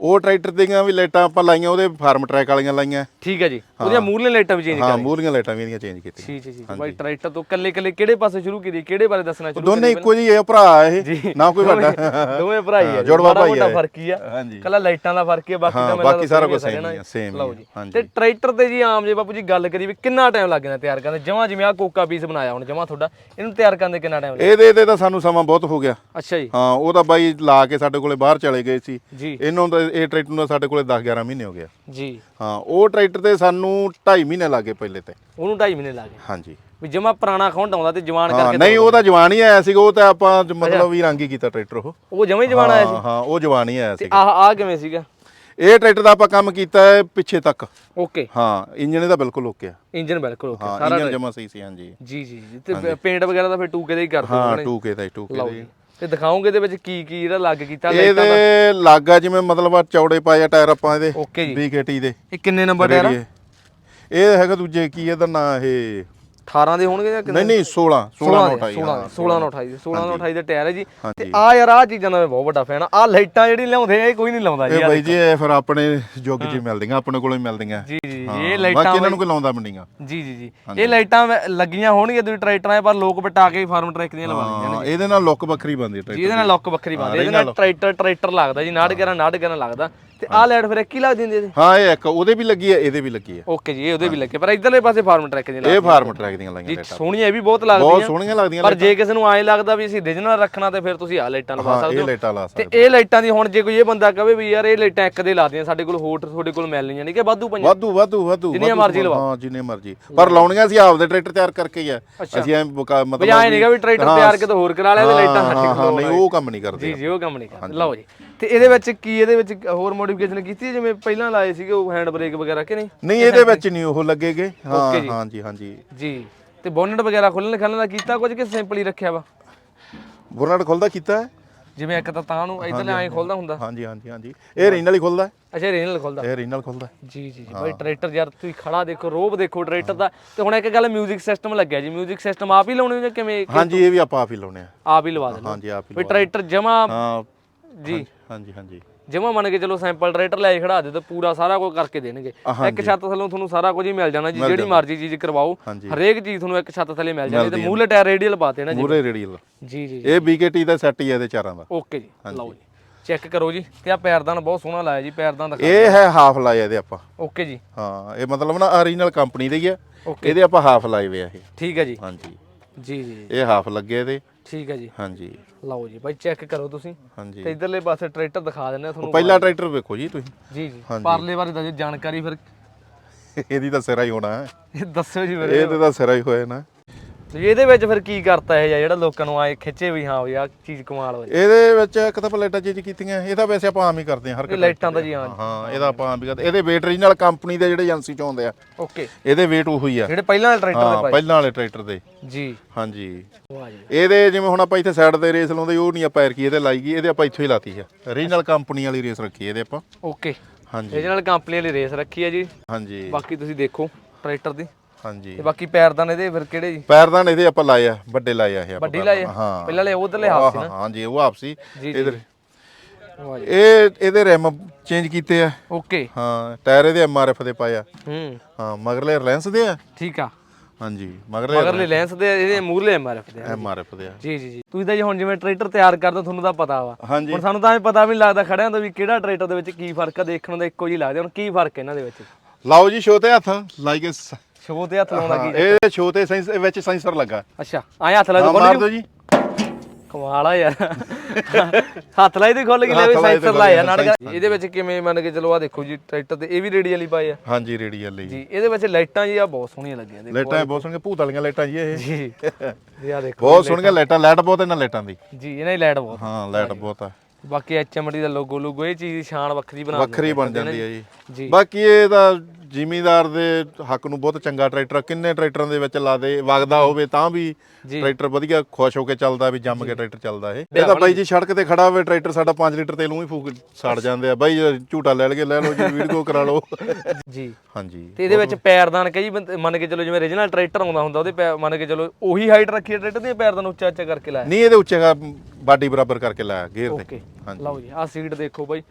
ਉਹ ਟਰੈਕਟਰ ਦੀਆਂ ਵੀ ਲਾਈਟਾਂ ਆਪਾਂ ਲਾਈਆਂ ਉਹਦੇ ਫਾਰਮ ਟਰੈਕ ਵਾਲੀਆਂ ਲਾਈਆਂ। ਠੀਕ ਹੈ ਜੀ। ਉਹਦੀਆਂ ਮੂਰਲੇ ਲਾਈਟਾਂ ਵੀ ਚੇਂਜ ਹਾਂ ਕਰ ਮੂਰੀਆਂ ਲਾਈਟਾਂ ਵੀ ਇਹਦੀਆਂ ਚੇਂਜ ਕੀਤੀਆਂ। ਠੀਕ ਹੈ ਜੀ ਬਾਈ ਟਰੈਕਟਰ ਤੋਂ ਕੱਲੇ ਕੱਲੇ ਕਿਹੜੇ ਪਾਸੇ ਸ਼ੁਰੂ ਕੀਤੀ ਕਿਹੜੇ ਬਾਰੇ ਦੱਸਣਾ ਸ਼ੁਰੂ ਦੋਨੇ ਇੱਕੋ ਜਿਹੇ ਆ ਭਰਾ ਇਹ ਨਾ ਕੋਈ ਵੱਡਾ। ਦੋਵੇਂ ਭਰਾ ਹੀ ਆ ਜੁੜਵਾ ਭਾਈ ਆ। ਫ਼ਰਕ ਹੀ ਆ। ਕੱਲਾ ਲਾਈਟਾਂ ਦਾ ਫ਼ਰਕ ਹੀ ਆ ਬਾਕੀ ਹਾਂ, ਤਾਂ ਬਾਕੀ ਸਾਰਾ same ਨਾ। ਹੀ ਆ, same ਹੀ ਹਾਂਜੀ। ਤੇ ਟਰੈਕਟਰ ਤੇ ਜੀ ਆਮ ਜੇ ਬਾਪੂ ਜੀ ਗੱਲ ਕਰੀ ਵੀ ਕਿੰਨਾ ਟਾਈਮ ਲੱਗ ਜਾਂਦਾ ਤਿਆਰ ਕਰਨ ਜਮਾ ਜਿਵੇਂ ਆ ਕੋਕਾ ਪੀਸ ਬਣਾਇਆ ਹੁਣ ਜਮਾ ਤੁਹਾਡਾ ਇਹਨੂੰ ਤਿਆਰ ਕਰਨ ਦੇ ਕਿੰਨਾ ਟਾਈਮ ਲੱਗਾ ਇਹਦੇ ਤੇ ਤਾਂ ਸਾਨੂੰ ਸਮਾਂ ਬਹੁਤ ਹੋ ਗਿਆ। ਅੱਛਾ ਜੀ। ਹਾਂ ਉਹ ਤਾਂ ਬਾਈ ਲਾ ਕੇ ਸਾਡੇ ਕੋਲੇ ਬਾਹਰ ਚਲੇ ਗਏ ਸੀ। ਇਹਨੂੰ ਤਾਂ ਇਹ ਟਰੈਕਟਰ ਨੂੰ ਸਾਡੇ ਕੋਲੇ 10 11 ਮਹੀਨੇ ਹੋ ਗਿਆ ਜੀ। ਹਾਂ ਉਹ ਟਰੈਕਟਰ ਤੇ ਸਾਨੂੰ 2.5 ਮਹੀਨੇ ਲੱਗੇ ਪਹਿਲੇ ਤੇ। ਉਹਨੂੰ 2.5 ਮਹੀਨੇ ਲੱਗੇ ਹਾਂਜੀ। ਵੀ ਜਮਾ ਪੁਰਾਣਾ ਖੌਂਡ ਆਉਂਦਾ ਤੇ ਜਵਾਨ ਹਾਂ ਕਰਕੇ ਨਹੀਂ ਉਹ ਤਾਂ ਜਵਾਨ ਹੀ ਆਇਆ ਸੀਗਾ ਉਹ ਤਾਂ ਆਪਾਂ ਮਤਲਬ ਵੀ ਰੰਗ ਹੀ ਕੀਤਾ ਟਰੈਕਟਰ ਉਹ। ਉਹ ਜਮਾ ਹੀ ਜਵਾਨ ਆਇਆ ਸੀ? ਹਾਂ ਹਾਂ ਉਹ ਜਵਾਨ ਹੀ ਆਇਆ ਸੀ ਆਹ ਆ ਕਿਵੇਂ ਸੀਗਾ? ਇਹ ਟਰੈਕਟਰ ਦਾ ਆਪਾਂ ਕੰਮ ਕੀਤਾ ਹੈ ਪਿੱਛੇ ਤੱਕ। ਓਕੇ। ਹਾਂ ਇੰਜਨ ਇਹਦਾ ਬਿਲਕੁਲ ਓਕੇ ਆ। ਇੰਜਨ ਬਿਲਕੁਲ ਓਕੇ ਹਾਂ ਸਾਰਾ ਇੰਜਨ ਜਮਾ ਸਹੀ ਸੀ ਹਾਂਜੀ। ਜੀ ਜੀ ਤੇ ਪੇਂਟ ਵਗੈਰਾ ਤਾਂ ਫਿਰ ਟੂਕੇ ਦਾ ਹੀ ਕਰਦੇ ਹਾਂ 2K ਦਾ 2K ਦਾ ਹੀ। ਤੇ ਦਿਖਾਓਗੇ ਇਹਦੇ ਵਿੱਚ ਕੀ ਕੀ ਇਹਦਾ ਲੱਗ ਕੀਤਾ ਲਾਈਟਾਂ ਦਾ? ਇਹਦੇ ਲਾਗਾ ਜਿਵੇਂ ਮਤਲਬ ਆ ਚੌੜੇ ਪਾਏ ਆ ਟਾਇਰ ਆਪਾਂ ਇਹਦੇ ਓਕੇ ਜੀ। 20KT ਦੇ। ਇਹ ਕਿੰਨੇ ਨੰਬਰ ਟਾਇਰ ਆ? ਇਹ ਹੈਗਾ ਦੂਜੇ ਕੀ ਇਹਦਾ ਨਾਂ ਇਹ? 18 ਦੇ ਹੋਣਗੇ ਜਾਂ ਕਿੰਨੇ? ਨਹੀਂ ਨਹੀਂ 16 16 16 ਨੋਟ ਆਈ 16 16 ਨੋਟ 28 16 ਨੋਟ 28 ਦੇ। ਟਾਇਰ ਹੈ ਜੀ। ਤੇ। ਆ ਯਾਰ ਆ ਚੀਜ਼ਾਂ ਦਾ ਮੈਂ ਬਹੁਤ ਵੱਡਾ ਫੈਨ ਆ ਲਾਈਟਾਂ ਜਿਹੜੀ ਲਿਆਉਂਦੇ ਆ ਇਹ ਕੋਈ ਨਹੀਂ ਲਾਉਂਦਾ ਜੀ ਇਹ ਬਾਈ ਜੀ ਇਹ ਫਿਰ ਆਪਣੇ 'ਚ ਹੀ। ਮਿਲਦੀਆਂ ਆਪਣੇ ਕੋਲੋਂ ਹੀ ਮਿਲਦੀਆਂ। ਜੀ ਜੀ ਜੀ, ਇਹ ਲਾਈਟਾਂ ਬਾਕੀ ਇਹਨਾਂ ਨੂੰ ਕੋਈ ਲਾਉਂਦਾ ਮੰਡੀਆਂ ਜੀ ਜੀ ਜੀ। ਇਹ ਲਾਈਟਾਂ ਲੱਗੀਆਂ ਹੋਣਗੀਆਂ ਤੁਸੀਂ ਟਰੈਕਟਰਾਂ ਪਰ ਲੋਕ ਪਟਾ ਕੇ ਫਾਰਮ ਟਰੈਕ ਦੀਆਂ ਲਵਾ ਦਿੰਦੇ ਹਾਂ ਇਹਦੇ ਨਾਲ ਲੁੱਕ ਵੱਖਰੀ ਬਣਦੀ ਜੀ ਟਰੈਕਟਰ ਇਹਦੇ ਨਾਲ ਲੁੱਕ ਵੱਖਰੀ ਬਣਦੀ ਇਹਦੇ ਨਾਲ ਟਰੈਕਟਰ ਟਰੈਕਟਰ ਲੱਗਦਾ ਜੀ ਨਾੜ ਗਰਾਂ ਨਾੜ ਗਰਾਂ ਲੱਗਦਾ। ਤੇ ਆਹ ਲਾਈਟ ਫਿਰ ਇੱਕ ਹੀ ਹੁੰਦੀ ਇਹਦੇ। ਹਾਂ ਇਹ ਇੱਕ ਉਹਦੇ ਵੀ ਲੱਗੀ ਹੈ ਇਹਦੇ ਵੀ ਲੱਗੀ ਹੈ। ਓਕੇ ਜੀ ਇਹ ਉਹਦੇ ਵੀ ਲੱਗੇ ਪਰ ਇਧਰਲੇ ਪਾਸੇ ਫਾਰਮ ਟਰੈਕ ਦੀਆਂ ਇਹ ਫਾਰਮ ਟਰੈਕ ਦੀਆਂ ਲਾਈਆਂ ਜੀ ਲਾਈਟਾਂ ਸੋਹਣੀਆਂ ਇਹ ਵੀ ਬਹੁਤ ਬਹੁਤ ਲੱਗਦੀਆਂ ਸੋਹਣੀਆਂ ਲੱਗਦੀਆਂ ਪਰ ਜੇ ਕਿਸੇ ਨੂੰ ਐਂ ਲੱਗਦਾ ਵੀ ਅਸੀਂ origignal ਰੱਖਣਾ ਤੇ ਫਿਰ ਤੁਸੀਂ ਆਹ ਲਾਈਟਾਂ ਲਵਾ ਹਾਂ ਸਕਦੇ ਇਹ ਹੋ। ਲਾਈਟਾਂ ਲਾ ਤੇ ਸਕਦੇ ਇਹ ਲਾਈਟਾਂ ਦੀ ਹੁਣ ਜੇ ਕੋਈ ਇਹ ਬੰਦਾ ਕਹੇ ਵੀ ਯਾਰ ਇਹ ਲਾਈਟਾਂ ਇੱਕ ਦੇ ਲਾਦੀਆਂ ਸਾਡੇ ਕੋਲ ਹੋਰ ਤੁਹਾਡੇ ਕੋਲ ਮਿਲਣੀਆਂ ਨਹੀਂ ਕਿ ਵਾਧੂ ਪਈਆਂ? ਵਾਧੂ ਵਾਧੂ ਵਾਧੂ ਜਿੰਨੀਆਂ ਮਰਜ਼ੀ ਲਵਾਓ। ਹਾਂ ਜਿੰਨੇ ਮਰਜ਼ੀ। ਪਰ ਲਾਉਣੀਆਂ ਅਸੀਂ ਆਪਦੇ ਟਰੈਕਟਰ ਤਿਆਰ ਕਰਕੇ ਹੀ ਆ। ਅਸੀਂ ਐਂ ਬਕਾ- ਵੀ ਮਤਲਬ ਐਂ ਨਹੀਂਗਾ ਵੀ ਟਰੈਕਟਰ ਤਿਆਰ ਕੇ ਹੋਰ ਕਰਾ ਲਿਆ ਤੇ ਲਾਈਟਾਂ ਸਾਡੇ ਕੋਲ ਨਹੀਂ ਉਹ ਕੰਮ ਨਹੀਂ ਕਰਦੇ ਜੀ ਜੀ ਉਹ ਕੰਮ ਨਹੀਂ ਕਰਦੇ। ਲਓ ਜੀ। ਤੇ ਇਹਦੇ ਵਿੱਚ ਕੀ ਇਹਦੇ ਵਿੱਚ ਹੋਰ ਮੋਡੀਫਿਕੇਸ਼ਨ ਕੀਤੀ? ਜਿਵੇਂ ਪਹਿਲਾਂ ਲਾਏ ਸੀਗੇ ਉਹ ਹੈਂਡ ਬ੍ਰੇਕ ਵਗੈਰਾ ਕਿ ਨਹੀਂ? ਨਹੀਂ ਇਹਦੇ ਵਿੱਚ ਨਹੀਂ ਉਹ ਲੱਗੇਗੇ। ਹਾਂ। ਹਾਂ ਜੀ ਹਾਂ ਜੀ। ਜੀ। ਤੇ ਬੋਨਟ ਵਗੈਰਾ ਖੋਲਣ ਖਾਣ ਦਾ ਕੀਤਾ ਕੁਝ ਕਿ ਸਿੰਪਲ ਹੀ ਰੱਖਿਆ ਵਾ? ਬੁਰਨਾਟ ਖੁੱਲਦਾ ਕੀਤਾ ਹੈ? ਜਿਵੇਂ ਇੱਕ ਤਾਂ ਤਾਂ ਨੂੰ ਇਧਰ ਐਂ ਖੁੱਲਦਾ ਹੁੰਦਾ? ਹਾਂਜੀ ਹਾਂਜੀ ਹਾਂਜੀ। ਇਹ ਰੀਨਲ ਹੀ ਖੁੱਲਦਾ ਹੈ। ਅੱਛਾ ਰੀਨਲ ਖੁੱਲਦਾ। ਇਹ ਰੀਨਲ ਖੁੱਲਦਾ ਹੈ। ਜੀ ਜੀ ਜੀ। ਬਾਈ ਟਰੈਕਟਰ ਯਾਰ ਤੁਸੀਂ ਖੜਾ ਦੇਖੋ ਰੋਬ ਦੇਖੋ ਟਰੈਕਟਰ ਦਾ। ਤੇ ਹੁਣ ਇੱਕ ਗੱਲ ਮਿਊਜ਼ਿਕ ਸਿਸਟਮ ਲੱਗਿਆ ਜੀ। ਮਿਊਜ਼ਿਕ ਸਿਸਟਮ ਆਪ ਹੀ ਲਾਉਣੇ ਜਾਂ ਕਿਵੇਂ? ਹਾਂਜੀ ਇਹ ਵੀ ਆਪਾਂ ਆਪ ਹੀ ਲਾਉਣੇ ਆ। ਆਪ ਹੀ ਲਵਾ ਦੇਣਾ ਹਾਂਜੀ ਆਪ ਹੀ ਲਵਾ- ਟਰੈਕਟਰ ਜਮਾ ਹਾਂ। ਜੀ। ਹਾਂਜੀ ਹਾਂਜੀ। ਜਮਾ ਮੰਨ ਕੇ ਚਲੋ ਸੈਂਪਲ ਟਰੈਕਟਰ ਲੈ ਕੇ ਖੜਾ ਦੇ ਤੇ ਪੂਰਾ ਸਾਰਾ ਕੁਝ ਕਰਕੇ ਦੇਣਗੇ। ਇੱਕ ਛੱਤ ਥੱਲੋਂ ਤੁਹਾਨੂੰ ਸਾਰਾ ਕੁਝ ਹੀ ਮਿਲ ਜਾਣਾ ਜੀ ਜਿਹੜੀ ਮਰਜ਼ੀ ਚੀਜ਼ ਕਰਵਾਓ। ਹਰੇਕ ਚੀਜ਼ ਤੁਹਾਨੂੰ ਇੱਕ ਛੱਤ ਥੱਲੇ ਮਿਲ ਜਾਣੀ ਤੇ ਮੂਹਲੇ ਟਾਇਰ ਰੇਡੀਅਲ ਪਾ ਦੇਣਾ ਜੀ। ਮੂਰੇ ਰੇਡੀਅਲ ਜੀ ਜੀ ਇਹ BKT ਦਾ ਸੈੱਟ ਹੀ ਹੈ ਇਹਦੇ ਚਾਰਾਂ ਦਾ। ਓਕੇ ਜੀ ਲਓ ਜੀ। ਚੈੱਕ ਕਰੋ ਜੀ ਤੇ ਆ ਪੈਰਦਾਨ ਬਹੁਤ ਸੋਹਣਾ ਲਾਇਆ ਜੀ ਪੈਰਦਾਨ ਦਿਖਾ ਇਹ ਹੈ ਹਾਫ ਲਾਇਆ ਇਹਦੇ ਆਪਾਂ। ਓਕੇ ਜੀ। ਹਾਂ ਇਹ ਮਤਲਬ ਨਾ ਓਰੀਜਨਲ ਕੰਪਨੀ ਦੇ ਹੀ ਆ. ਇਹਦੇ ਆਪਾਂ ਹਾਫ ਲਾਏ ਆ ਇਹ। ਠੀਕ ਹੈ ਜੀ। ਹਾਂਜੀ। ਜੀ ਜੀ ਇਹ ਹਾਫ ਲੱਗੇ ਇਹਦੇ। ਠੀਕ ਹੈ ਜੀ। ਹਾਂਜੀ। ਲਓ ਜੀ ਬਾਈ ਚੈੱਕ ਕਰੋ ਤੁਸੀਂ। ਹਾਂਜੀ। ਤੇ ਇਧਰਲੇ ਪਾਸੇ ਟਰੈਕਟਰ ਦਿਖਾ ਦਿੰਦੇ ਆ ਤੁਹਾਨੂੰ ਪਹਿਲਾ ਟਰੈਕਟਰ ਵੇਖੋ ਜੀ ਤੁਸੀਂ। ਜੀ ਜੀ। ਹਾਂਜੀ। ਪਰਲੇ ਬਾਰੇ ਦੱਸੋ ਜਾਣਕਾਰੀ ਫਿਰ ਇਹਦੀ ਤਾਂ ਸਿਰਾ ਹੀ ਹੋਣਾ। ਹੈ ਇਹ ਦੱਸਿਓ ਜੀ ਫਿਰ। ਇਹਦੇ ਤਾਂ ਸਿਰਾ ਹੀ ਹੋਇਆ ਨਾ। ਤੇ ਇਹਦੇ ਵਿੱਚ ਫਿਰ ਕੀ ਕਰਤਾ ਇਹ ਜਿਹਾ ਜਿਹੜਾ ਲੋਕਾਂ ਨੂੰ ਆਏ ਖਿੱਚੇ ਵੀ ਹਾਂ ਵੀ ਆ ਚੀਜ਼ ਕਮਾਲ ਹੋਈ ਇਹਦੇ ਵਿੱਚ ਇੱਕ ਤਾਂ ਪਲੇਟਾਂ ਚੀਜ਼ ਕੀਤੀਆਂ ਇਹ ਤਾਂ ਵੈਸੇ ਆਪਾਂ ਆਮ ਹੀ ਕਰਦੇ ਹਾਂ ਹਰ ਇਹ ਲਾਈਟਾਂ ਦਾ ਜੀ ਹਾਂ। ਹਾਂ ਇਹਦਾ ਆਪਾਂ ਆਮ ਹੀ ਕਰਦੇ ਇਹਦੇ weight original ਕੰਪਨੀ ਦੇ ਜਿਹੜੇ ਏਜੰਸੀ ਚ ਆਉਂਦੇ ਆ ਓਕੇ। ਇਹਦੇ weight ਉਹੀ ਆ। ਜਿਹੜੇ ਪਹਿਲਾਂ ਵਾਲੇ ਟਰੈਕਟਰ ਹਾਂ ਪਹਿਲਾਂ ਵਾਲੇ ਟਰੈਕਟਰ ਦੇ। ਦੇ ਜੀ। ਹਾਂਜੀ। ਵਾਹ ਜੀ ਇਹਦੇ ਜਿਵੇਂ ਹੁਣ ਆਪਾਂ ਇੱਥੇ ਸਾਈਡ ਤੇ ਰੇਸ ਲਾਉਂਦੇ ਉਹ ਨਹੀਂ ਆਪਾਂ ਐਰਕੀ ਇਹਦੇ ਲਾਈ ਗਈ ਇਹਦੇ ਆਪਾਂ ਇੱਥੋਂ ਹੀ ਲਾਤੀ ਹੈ original ਕੰਪਨੀ ਵਾਲੀ ਰੇਸ ਰੱਖੀ ਇਹਦੇ ਆਪਾਂ। ਓਕੇ। ਹਾਂਜੀ। ਇਹਦੇ ਨਾਲ ਕੰਪਨੀ ਵਾਲੀ ਰੇਸ ਰੱਖੀ ਹੈ ਜੀ। ਹਾਂਜੀ। ਬਾਕੀ ਤੁਸੀਂ ਦੇਖੋ ਟਰੈਕਟਰ ਦੀ। ਹਾਂਜੀ। ਤੇ ਬਾਕੀ ਪੈਰਦਾਨ ਇਹਦੇ ਫਿਰ ਕਿਹੜੇ ਜੀ? ਪੈਰਦਾਨ ਇਹਦੇ ਆਪਾਂ ਲਾਏ ਆ ਵੱਡੇ ਲਾਏ ਆ ਇਹ ਆਪਾਂ ਵੱਡੀ ਲਾਏ ਆ? ਹਾਂ। ਪਹਿਲਾਂ ਵਾਲੇ ਉਧਰਲੇ ਹਾਫ ਸੀ ਹਾਂ, ਹਾਂਜੀ ਉਹ ਆਪਸੀ ਜੀ, ਜੀ। ਇਧਰ ਵਾਹ ਜੀ। ਇਹ ਇਹਦੇ ਰਿਮ ਚੇਂਜ ਕੀਤੇ ਆ। ਓਕੇ। ਹਾਂ ਟਾਇਰ ਇਹਦੇ ਐਮਆਰਐਫ ਦੇ ਪਾਏ ਆ। ਹੂੰ। ਹਾਂ ਮਗਰਲੇ ਰਿਲਾਇੰਸ ਦੇ ਆ? ਠੀਕ ਆ। ਹਾਂਜੀ ਮਗਰਲੇ ਮਗਰਲੇ ਲੈਂਸ ਦੇ ਇਹਦੇ ਮੂਰਲੇ ਐਮਆਰਐਫ ਦੇ ਆ। ਐਮਆਰਐਫ ਦੇ ਆ। ਜੀ ਜੀ ਜੀ। ਤੁਸੀਂ ਤਾਂ ਜੀ ਹੁਣ ਜਿਵੇਂ ਟਰੈਕਟਰ ਤਿਆਰ ਕਰਦੇ ਹੋ, ਤੁਹਾਨੂੰ ਤਾਂ ਪਤਾ ਵਾ। ਹਾਂਜੀ। ਹੁਣ ਸਾਨੂੰ ਤਾਂ ਐ ਪਤਾ ਵੀ ਨਹੀਂ ਲੱਗਦਾ ਖੜਿਆਂ ਤੋਂ ਵੀ ਕਿਹੜਾ ਟਰੈਕਟਰ ਦੇ ਵਿੱਚ ਕੀ ਫ਼ਰਕ ਆ ਦੇਖਣ ਨੂੰ ਤਾਂ ਇੱਕੋ ਜਿਹੀ ਲੱਗਦੇ ਹੁਣ ਕੀ ਫ਼ਰਕ ਹੈ ਇਹਨਾਂ ਦੇ ਵਿੱਚ? ਲਾਓ ਜੀ ਸ਼ੋ ਤੇ ਹੱਥ ਲਾਈਕ ਤੇ ਹੱਥ ਲਾਉਣਾ ਕੀ ਇਹ ਸ਼ੋ ਤੇ ਸੈਂਸ ਵਿੱਚ ਸੈਂਸਰ ਲੱਗਾ। ਅੱਛਾ ਆਏ ਹੱਥ ਲਾ ਦੇ ਮਾਰ ਦਿਓ ਜੀ। ਕਮਾਲ ਆ ਯਾਰ। *laughs* ਹੱਥ ਲਾਈ ਤੇ ਖੁੱਲ ਗਈ ਲੈ ਵੀ ਸੈਂਸਰ ਲਾਇਆ ਨਾਲ ਇਹਦੇ ਵਿੱਚ ਕਿਵੇਂ ਮੰਨ ਕੇ ਚਲੋ ਆ ਦੇਖੋ ਜੀ ਟਰੈਕਟਰ ਤੇ ਇਹ ਵੀ ਰੇਡੀਅਲ ਹੀ ਪਾਏ ਆ। ਹਾਂਜੀ ਰੇਡੀਅਲ ਲਈ ਜੀ ਇਹਦੇ ਵਿੱਚ ਲਾਈਟਾਂ ਜੀ ਆ ਬਹੁਤ ਸੋਹਣੀਆਂ ਲੱਗੀਆਂ ਦੇਖੋ ਲਾਈਟਾਂ ਬਹੁਤ ਸੋਹਣੀਆਂ ਭੂਤ ਵਾਲੀਆਂ ਲਾਈਟਾਂ ਜੀ ਇਹ। ਜੀ। ਜੀ ਆ ਦੇਖੋ ਬਹੁਤ ਸੋਹਣੀਆਂ ਲਾਈਟਾਂ। ਲਾਈਟ ਬਹੁਤ ਇਹਨਾਂ ਲਾਈਟਾਂ ਦੀ। ਜੀ ਇਹਨਾਂ ਦੀ ਲਾਈਟ ਬਹੁਤ ਹਾਂ ਲਾਈਟ ਬਹੁਤ ਆ। ਬਾਕੀ ਐਚਐਮਡੀ ਦਾ ਲੋਗੋ ਲੋਗੋ ਇਹ ਚੀਜ਼ ਦੀ ਸ਼ਾਨ ਵੱਖਰੀ ਬਣਾ ਵੱਖਰੀ ਬਣ ਜਾਂਦੀ ਹੈ ਜੀ। ਬਾਕੀ ਇਹ ਤਾਂ ਜ਼ਿਮੀਦਾਰ ਦੇ ਹੱਕ ਨੂੰ ਬਹੁਤ ਚੰਗਾ ਟਰੈਕਟਰ ਆ। ਕਿੰਨੇ ਟਰੈਕਟਰਾਂ ਦੇ ਵਿੱਚ ਲਾ ਦੇ ਵਗਦਾ ਹੋਵੇ ਤਾਂ ਵੀ। ਟਰੈਕਟਰ ਵਧੀਆ ਖੁਸ਼ ਹੋ ਕੇ ਚੱਲਦਾ ਵੀ ਜੰਮ ਕੇ ਟਰੈਕਟਰ ਚੱਲਦਾ ਇਹ। ਇਹ ਤਾਂ ਬਾਈ ਜੀ ਸੜਕ ਤੇ ਖੜਾ ਹੋਵੇ ਟਰੈਕਟਰ ਸਾਡਾ 5 ਲੀਟਰ ਤੇਲ ਨੂੰ ਹੀ ਫੂਕ ਸੜ ਜਾਂਦੇ ਆ। ਬਾਈ ਝੂਟਾ ਲੈ ਲਗੇ ਲੈ ਲਓ ਜੀ ਵੀਡੀਓ ਕਰਾ ਲਓ। ਜੀ। ਹਾਂਜੀ। ਤੇ ਇਹਦੇ ਵਿੱਚ ਪੈਰਦਾਨ ਕਈ ਮੰਨ ਕੇ ਚਲੋ ਜਿਵੇਂ origignal ਟਰੈਕਟਰ ਆਉਂਦਾ ਹੁੰਦਾ ਉਹਦੇ ਮੰਨ ਕੇ ਚਲੋ ਉਹੀ ਹਾਈਟ ਰੱਖੀ ਟਰੈਕਟਰ ਦੀ ਪੈਰਦਾਨ ਉੱਚਾ ਉੱਚਾ ਕਰਕੇ ਲਾਇਆ? ਨਹੀਂ ਇਹਦੇ ਉੱਚੇ ਬਾਡੀ ਬਰਾਬਰ ਕਰਕੇ ਲਾਇਆ ਗੇਅਰ ਤੇ। ਹਾਂਜੀ। ਲਓ ਜੀ ਆਹ ਸੀਟ ਦੇਖੋ ਬਾਈ।